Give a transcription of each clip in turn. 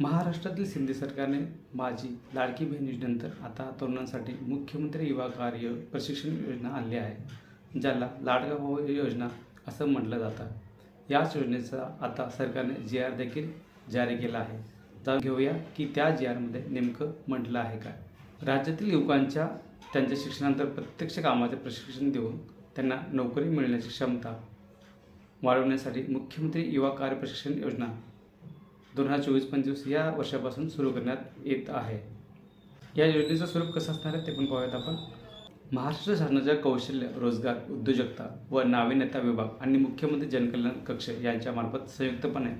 महाराष्ट्रातील शिंदे सरकारने माझी लाडकी बहीण योजनेनंतर आता तरुणांसाठी मुख्यमंत्री युवा कार्य प्रशिक्षण योजना आणली आहे ज्याला लाडका भाऊ योजना असं म्हटलं जातं. याच योजनेचा आता सरकारने जी आर देखील जारी केला आहे. तर घेऊया की त्या जी आरमध्ये नेमकं म्हटलं आहे काय? राज्यातील युवकांच्या त्यांच्या शिक्षणानंतर प्रत्यक्ष कामाचे प्रशिक्षण देऊन त्यांना नोकरी मिळण्याची क्षमता वाढवण्यासाठी मुख्यमंत्री युवा कार्य प्रशिक्षण योजना दोन हजार चोवीस पंचवीस या वर्षापासून सुरू करण्यात येत आहे. या योजनेचं स्वरूप कसं असणार आहे ते पण पाहूयात आपण. महाराष्ट्र शासनाच्या कौशल्य रोजगार उद्योजकता व नाविन्यता विभाग आणि मुख्यमंत्री जनकल्याण कक्ष यांच्यामार्फत संयुक्तपणे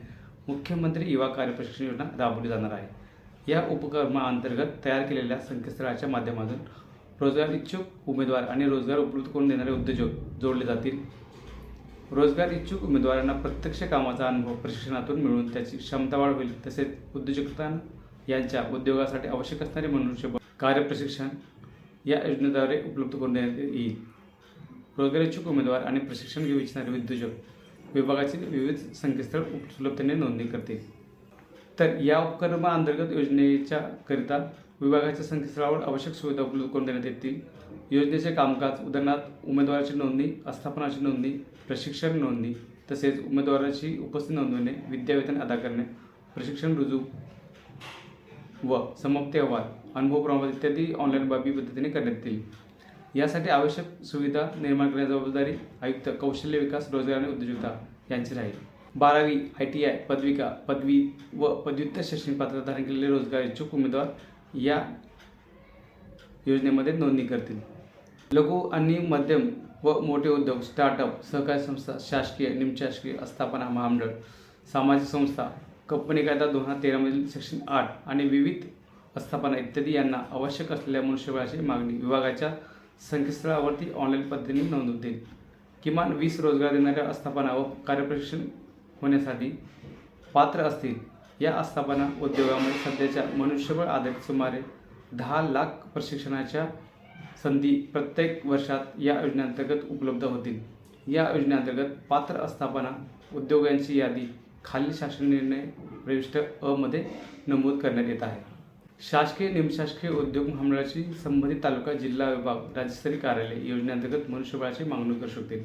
मुख्यमंत्री युवा कार्य प्रशिक्षण योजना राबवली जाणार आहे. या उपक्रमाअंतर्गत तयार केलेल्या संकेतस्थळाच्या माध्यमातून रोजगार इच्छुक उमेदवार आणि रोजगार उपलब्ध करून देणारे उद्योजक जोडले जातील. रोजगार इच्छुक उमेदवारांना प्रत्यक्ष कामाचा अनुभव प्रशिक्षणातून मिळून त्याची क्षमता वाढ होईल तसेच उद्योजकता यांच्या उद्योगासाठी आवश्यक असणारे मनुष्यबळ कार्य प्रशिक्षण या योजनेद्वारे उपलब्ध करून देण्यात येईल. रोजगार इच्छुक उमेदवार आणि प्रशिक्षण घेऊ इच्छिणारे उद्योजक विभागाचे विविध संकेतस्थळ सुलभतेने नोंदणी करतील. तर या उपक्रमाअंतर्गत योजनेच्या करिता विभागाच्या संकेतस्थळावर आवश्यक सुविधा उपलब्ध करून देण्यात येतील. योजनेचे कामकाज उदाहरणार्थ उमेदवाराची नोंदणी आस्थापनाची नोंदणी प्रशिक्षण नोंदणी तसेच उमेदवाराची उपस्थिती नोंदवणे विद्यावेतन अदा करणे प्रशिक्षण रुजू व समाप्ती अहवाल अनुभव प्रमाण इत्यादी ऑनलाईन बाबी पद्धतीने करण्यात येईल यासाठी आवश्यक सुविधा निर्माण करण्याची जबाबदारी आयुक्त कौशल्य विकास रोजगार आणि उद्योजकता यांची राहील. बारावी आय टी आय पदविका पदवी व पदव्युत्तर शैक्षणिक पात्रता धारण केलेले रोजगार इच्छुक उमेदवार या योजनेमध्ये नोंदणी करतील. लघु आणि मध्यम व मोठे उद्योग स्टार्टअप सहकारी संस्था शासकीय निमशासकीय आस्थापना महामंडळ सामाजिक संस्था कंपनी कायदा दोन हजार तेरामधील सेक्शन आठ आणि विविध आस्थापना इत्यादी यांना आवश्यक असलेल्या मनुष्यबळाची मागणी विभागाच्या संकेतस्थळावरती ऑनलाईन पद्धतीने नोंदवतील किमान वीस रोजगार देणाऱ्या आस्थापना व कार्यप्रशिक्षण होण्यासाठी पात्र असतील. या आस्थापना उद्योगामध्ये सध्याच्या मनुष्यबळ आधारित सुमारे दहा लाख प्रशिक्षणाच्या संधी प्रत्येक वर्षात या योजनेअंतर्गत उपलब्ध होतील. या योजनेअंतर्गत पात्र आस्थापना उद्योगांची यादी खालील शासन निर्णय प्रविष्ट अ मध्ये नमूद करण्यात येत आहे. शासकीय निमशासकीय उद्योग महामंडळाशी संबंधित तालुका जिल्हा विभाग राज्यस्तरीय कार्यालय योजनेअंतर्गत मनुष्यबळाची मागणी करू शकतील.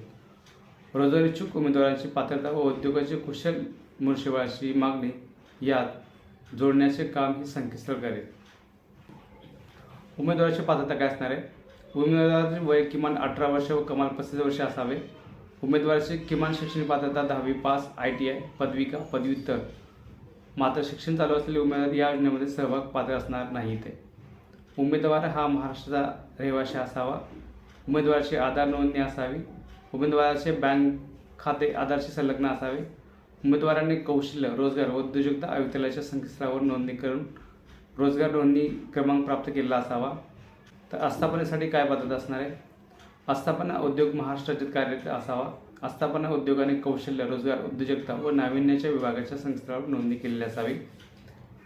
रोजगार इच्छुक उमेदवारांची पात्रता व उद्योगाची कुशल मनुष्यबळाची मागणी यात जोडण्याचे काम हे संकेतस्थळ करेल. उमेदवाराची पात्रता काय असणार आहे? उमेदवाराचे वय किमान अठरा वर्ष व कमाल पस्तीस वर्ष असावे. उमेदवाराची किमान शैक्षणिक पात्रता दहावी पास आय टी आय पदविका पदव्युत्तर. मात्र शिक्षण चालू असलेले उमेदवार या योजनेमध्ये सहभाग पात्र असणार नाही ते उमेदवार हा महाराष्ट्राचा रहिवाशी असावा. उमेदवाराची आधार नोंदणी असावी. उमेदवाराचे बँक खाते आधारशी संलग्न असावे. उमेदवारांनी कौशल्य रोजगार व उद्योजकता आयुक्तालयाच्या संकेतस्थळावर नोंदणी करून रोजगार नोंदणी क्रमांक प्राप्त केलेला असावा. तर आस्थापनेसाठी काय पात्रता असणार आहे? आस्थापना उद्योग महाराष्ट्र राज्यात कार्यरत असावा. आस्थापना उद्योगाने कौशल्य रोजगार उद्योजकता व नाविन्याच्या विभागाच्या संस्थेवर नोंदणी केलेली असावी.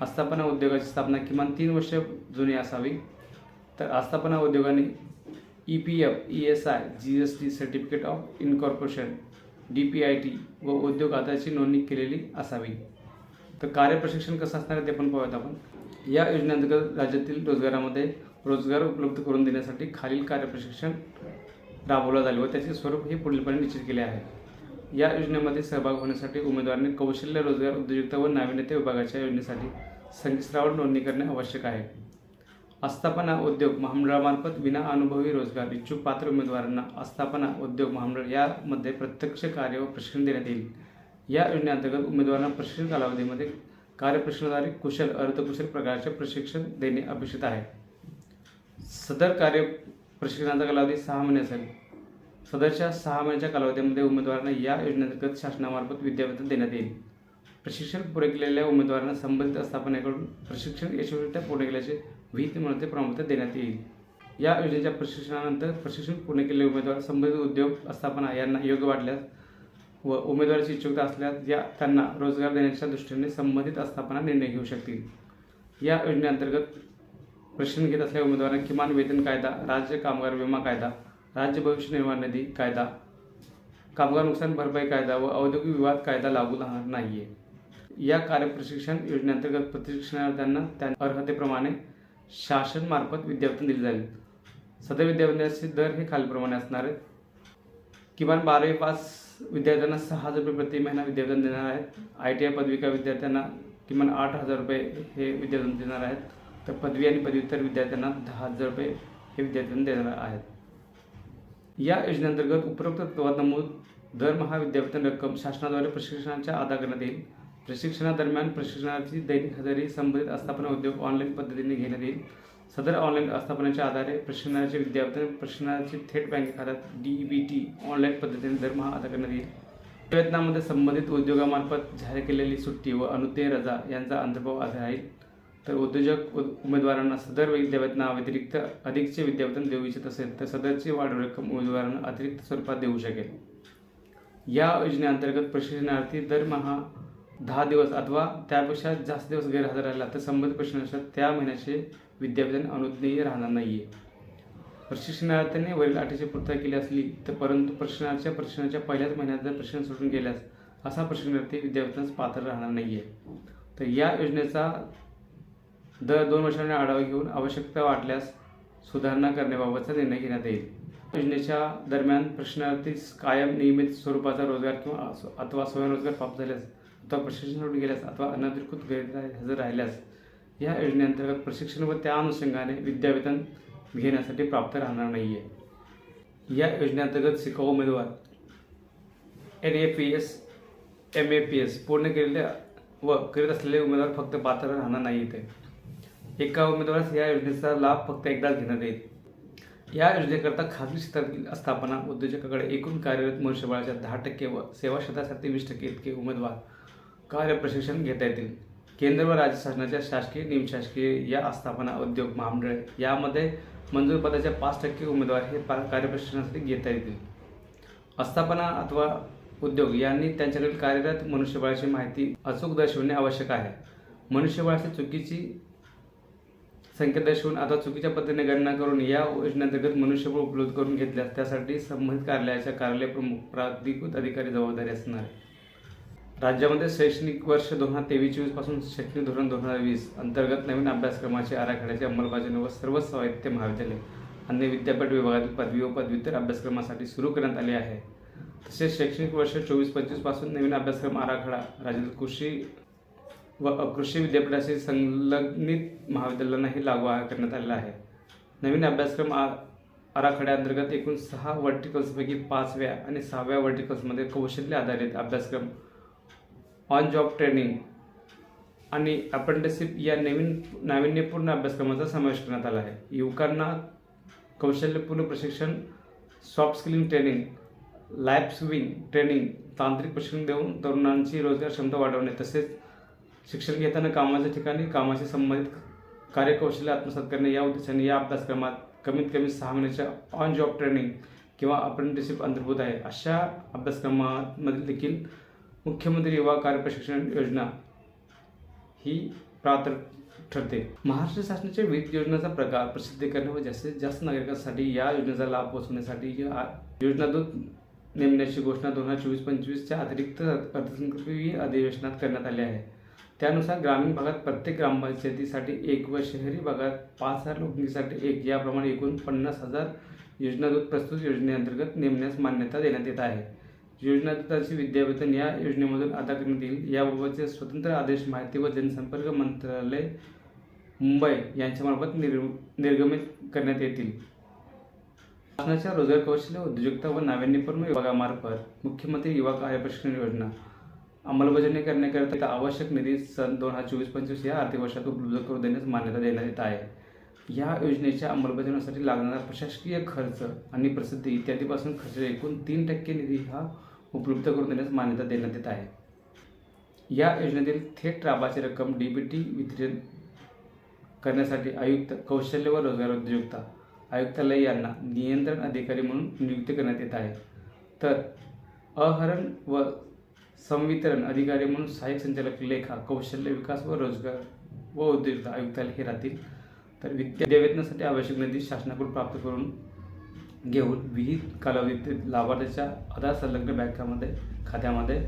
आस्थापना उद्योगाची स्थापना किमान तीन वर्ष जुनी असावी. तर आस्थापना उद्योगाने E P F E S I G S T certificate of incorporation D P I T व उद्योग आधाराची नोंदणी केलेली असावी. तर कार्यप्रशिक्षण कसं असणार आहे ते पण पाहूयात आपण. या योजनेअंतर्गत राज्यातील रोजगारामध्ये रोजगार उपलब्ध करून देण्यासाठी खालील कार्यप्रशिक्षण राबवलं झाले व त्याचे स्वरूप हे पुढीलपणे निश्चित केले आहे. या योजनेमध्ये सहभाग होण्यासाठी उमेदवारांनी कौशल्य रोजगार उद्योजकता व नाविन्यता विभागाच्या योजनेसाठी संकेतस्थळावर नोंदणी करणे आवश्यक आहे. आस्थापना उद्योग महामंडळामार्फत विना अनुभवी रोजगार इच्छुक पात्र उमेदवारांना आस्थापना उद्योग महामंडळ यामध्ये प्रत्यक्ष कार्य व प्रशिक्षण देण्यात येईल. या योजनेअंतर्गत उमेदवारांना प्रशिक्षण कालावधीमध्ये कार्यप्रशिक्षणाद्वारे कुशल अर्धकुशल प्रकारचे प्रशिक्षण देणे अपेक्षित आहे. सदर कार्य प्रशिक्षणाचा कालावधी सहा महिने असेल. सदरच्या सहा महिन्याच्या कालावधीमध्ये उमेदवारांना या योजनेअंतर्गत शासनामार्फत विद्यापीठ देण्यात येईल. प्रशिक्षण पुरे केलेल्या उमेदवारांना संबंधित आस्थापनेकडून प्रशिक्षण यशस्वीरित्या पूर्ण केल्याचे विहित मिळते प्रमाणपत्र देण्यात येईल. या योजनेच्या प्रशिक्षणानंतर प्रशिक्षण पूर्ण केलेले उमेदवार संबंधित उद्योग आस्थापना यांना योग्य वाटल्यास व उमेदवाराची इच्छुकता असल्यास या त्यांना रोजगार देण्याच्या दृष्टीने संबंधित आस्थापना निर्णय घेऊ शकतील. या योजनेअंतर्गत प्रशिक्षण घेत असलेल्या उमेदवारांना किमान वेतन कायदा राज्य कामगार विमा कायदा राज्य भविष्य निर्वाह निधी कायदा कामगार नुकसान भरपाई कायदा व औद्योगिक विवाद कायदा लागू राहणार नाही आहे या कार्यप्रशिक्षण योजनेअंतर्गत प्रशिक्षणार्थ्यांना त्या अर्हतेप्रमाणे शासनमार्फत विद्यापीठ दिले जाईल. सदर विद्यापीठाचे दर हे खालीलप्रमाणे असणार आहेत. किमान बारावी पास विद्यार्थ्यांना सहा हजार रुपये प्रति महिना विद्यार्थ्यांना देणार आहेत. आय टी आय पदविका विद्यार्थ्यांना किमान आठ हजार रुपये हे विद्यार्थ्यांना देणार आहेत. तर पदवी आणि पदव्युत्तर विद्यार्थ्यांना दहा हजार रुपये हे विद्यार्थ्यांना देणार आहेत. या योजनेअंतर्गत उपरोक्त तत्वात नमूद दरमहा विद्यापीठन रक्कम शासनाद्वारे प्रशिक्षणाच्या अदा करण्यात येईल. प्रशिक्षणादरम्यान प्रशिक्षणाची दैनिक हजेरी संबंधित आस्थापना उद्योग ऑनलाईन पद्धतीने घेण्यात येईल. सदर ऑनलाईन आस्थापनाच्या आधारे प्रशिक्षणाचे विद्यार्थी प्रशिक्षणाचे थेट बँक खात्यात डी बी टी ऑनलाईन पद्धतीने दरमहा अदा करण्यात येईल. प्रयत्नामध्ये संबंधित उद्योगामार्फत जाहीर केलेली सुट्टी व अनुत्य रजा यांचा अंतर्भाव राहील तर उद्योजक उमेदवारांना सदर विद्यावेतनाव्यतिरिक्त अधिकचे विद्यावेतन देऊ इच्छित असेल तर सदरची वाढ रक्कम उमेदवारांना अतिरिक्त स्वरूपात देऊ शकेल. या योजनेअंतर्गत प्रशिक्षणार्थी दरमहा दहा दिवस अथवा त्यापेक्षा जास्त दिवस गैरहजर राहिला तर संबंधित प्रशिक्षणाच्या त्या महिन्याचे विद्यापीठाने अनुज्ञेय राहणार नाही आहे प्रशिक्षणार्थ्याने वरील अटीची पूर्तता केली असली तर परंतु प्रशिक्षणाच्या प्रशिक्षणाच्या पहिल्याच महिन्यात जर प्रशिक्षण सुटून गेल्यास असा प्रशिक्षणार्थी विद्यापीठास पात्र राहणार नाही आहे तर या योजनेचा दर दोन वर्षांनी आढावा घेऊन आवश्यकता वाटल्यास सुधारणा करण्याबाबतचा निर्णय घेण्यात येईल. योजनेच्या दरम्यान प्रशिक्षणार्थीस कायम नियमित स्वरूपाचा रोजगार किंवा अथवा स्वयंरोजगार प्राप्त झाल्यास अथवा प्रशिक्षण गेल्यास अथवा अनधिकृत गैरहजर राहिल्यास या योजनेअंतर्गत प्रशिक्षण व त्या अनुषंगाने विद्यावेतन घेण्यासाठी प्राप्त राहणार नाही आहे या योजनेअंतर्गत शिकाऊ उमेदवार N A P S M A P S पूर्ण केलेले व करीत असलेले उमेदवार फक्त पात्र राहणार नाही येते एका उमेदवारास या योजनेचा लाभ फक्त एकदाच घेण्यात येईल. या योजनेकरता खाजगी क्षेत्रातील आस्थापना उद्योजकाकडे एकूण कार्यरत मनुष्यबळाच्या दहा टक्के व सेवा क्षेत्रासाठी वीस टक्के इतके उमेदवार कार्य प्रशिक्षण घेता येतील. केंद्र व राज्य शासनाच्या शासकीय निमशासकीय या आस्थापना उद्योग महामंडळे यामध्ये मंजूर पदाच्या पाच टक्के उमेदवार हे पा कार्यप्रशिक्षणासाठी घेता येतील. आस्थापना अथवा उद्योग यांनी त्यांच्याकडील कार्यरत मनुष्यबळाची माहिती अचूक दर्शवणे आवश्यक आहे. मनुष्यबळाची चुकीची संख्या दर्शवून अथवा चुकीच्या पद्धतीने गणना करून या योजनेअंतर्गत मनुष्यबळ उपलब्ध करून घेतल्यास त्यासाठी संबंधित कार्यालयाच्या कार्यालय प्रमुख प्राधिकृत अधिकारी जबाबदारी असणार आहे. राज्यामध्ये शैक्षणिक वर्ष दोन हजार तेवीस चोवीसपासून शैक्षणिक धोरण दोन हजार वीस अंतर्गत नवीन अभ्यासक्रमाचे आराखड्याची अंमलबजावणी व सर्व साहित्य महाविद्यालय आणि विद्यापीठ विभागातील पदवी व पदव्युत्तर अभ्यासक्रमासाठी सुरू करण्यात आले आहे. तसेच शैक्षणिक वर्ष चोवीस पंचवीसपासून नवीन अभ्यासक्रम आराखडा राज्यातील कृषी व अकृषी विद्यापीठाशी संलग्नित महाविद्यालयांनाही लागू करण्यात आलेला आहे. नवीन अभ्यासक्रम आ आराखड्याअंतर्गत एकूण सहा वर्टिकल्सपैकी पाचव्या आणि सहाव्या वर्टिकल्समध्ये कौशल्य आधारित अभ्यासक्रम ऑन जॉब ट्रेनिंग आणि अप्रेंटिसशिप या नवीन नाविन्यपूर्ण अभ्यासक्रमाचा समावेश करण्यात आला आहे. युवकांना कौशल्यपूर्ण प्रशिक्षण soft skilling training life swing training तांत्रिक प्रशिक्षण देऊन तरुणांची रोजगार क्षमता वाढवणे तसेच शिक्षण घेताना कामाच्या ठिकाणी कामाशी संबंधित कार्यकौशल्य आत्मसात करणे या उद्देशाने या अभ्यासक्रमात कमीत कमी सहा महिन्याच्या ऑन जॉब ट्रेनिंग किंवा अप्रेंटिसशिप अंतर्भूत आहे. अशा अभ्यासक्रमामध्ये देखील मुख्यमंत्री युवा कार्य प्रशिक्षण योजना ही पात्र ठरते. महाराष्ट्र शासनाच्या विविध योजनांचा प्रकार प्रसिद्ध करणे व जास्तीत जास्त नागरिकांसाठी या योजनेचा लाभ पोहोचवण्यासाठी या योजनादूत नेमण्याची घोषणा दोन हजार चोवीस पंचवीसच्या अतिरिक्त अर्थसंकल्पीय अधिवेशनात करण्यात आली आहे. त्यानुसार ग्रामीण भागात प्रत्येक ग्रामपंचायतीसाठी एक व शहरी भागात पाच हजार लोकसंख्येसाठी एक याप्रमाणे एकूण पन्नास हजार योजनादूत प्रस्तुत योजनेअंतर्गत नेमण्यास मान्यता देण्यात येत आहे. योजनादूताची विद्यावेतन या योजनेमधून अदा करण्यात येईल. याबाबतचे स्वतंत्र आदेश माहिती व जनसंपर्क मंत्रालय मुंबई यांच्यामार्फत निर् निर्गमित करण्यात येतील. शासनाच्या रोजगार कौशल्य उद्योजकता व नाविन्यपूर्ण विभागामार्फत मुख्यमंत्री युवा कार्य प्रशिक्षण योजना अंमलबजावणी करण्याकरिता आवश्यक निधी सन दोन हजार चोवीस पंचवीस या आर्थिक वर्षात उपलब्ध करून देण्यास मान्यता देण्यात येत आहे. या योजनेच्या अंमलबजावणीसाठी लागणारा प्रशासकीय खर्च आणि प्रसिद्धी इत्यादीपासून खर्च एकूण तीन टक्के निधी हा उपलब्ध करून देण्यास मान्यता देण्यात येत आहे. या योजनेतील थेट लाभाची रक्कम डी बी टी वितरण करण्यासाठी आयुक्त कौशल्य व रोजगार उद्योजकता आयुक्तालय यांना नियंत्रण अधिकारी म्हणून नियुक्त करण्यात येत आहे. तर अहरण व संवितरण अधिकारी म्हणून सहाय्यक संचालक लेखा कौशल्य विकास व रोजगार व उद्योजकता आयुक्तालय हे राहतील. तर विद्यावेतनासाठी आवश्यक निधी शासनाकडून प्राप्त करून घेऊन विहित कालावधीतील लाभार्थ्याच्या आधार संलग्न बँकामध्ये खात्यामध्ये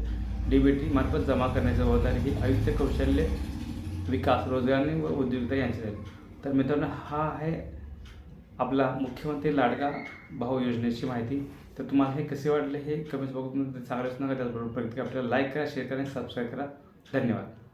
डी बी टी मार्फत जमा करण्याची जबाबदारी ही आयुक्त कौशल्य विकास रोजगार व उद्योजकता यांची राहील तर मित्रांनो हा आहे आपला मुख्यमंत्री लाडका भाऊ योजनेची माहिती. तर तुम्हाला हे कसे वाटले हे कमेंट्स बघून चांगलंच नका. त्याचबरोबर प्रत्येक आपल्याला लाईक करा शेअर करा आणि सबस्क्राईब करा. धन्यवाद.